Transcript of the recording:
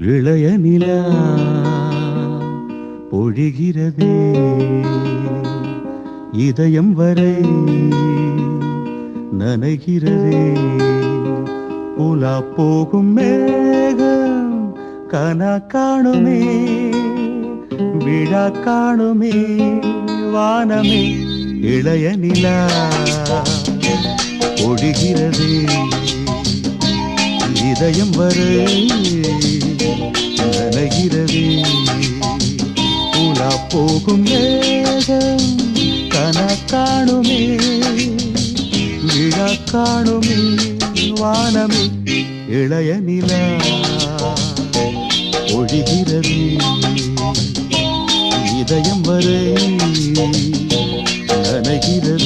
இளைய நிலா பொழிகிறதே. இதயம் வரை நனைகிறதே. உலா போகும் மேகம் கனா காணுமே. விழா காணுமே. வானமே இளைய நிலா பொழிகிறதே. இதயம் வரை போகும் மேகம் கன காணுமே விழா காணுமே வானமே இளைய நிலா ஒழிகிறது. இதயம் வரை நனைகிறது.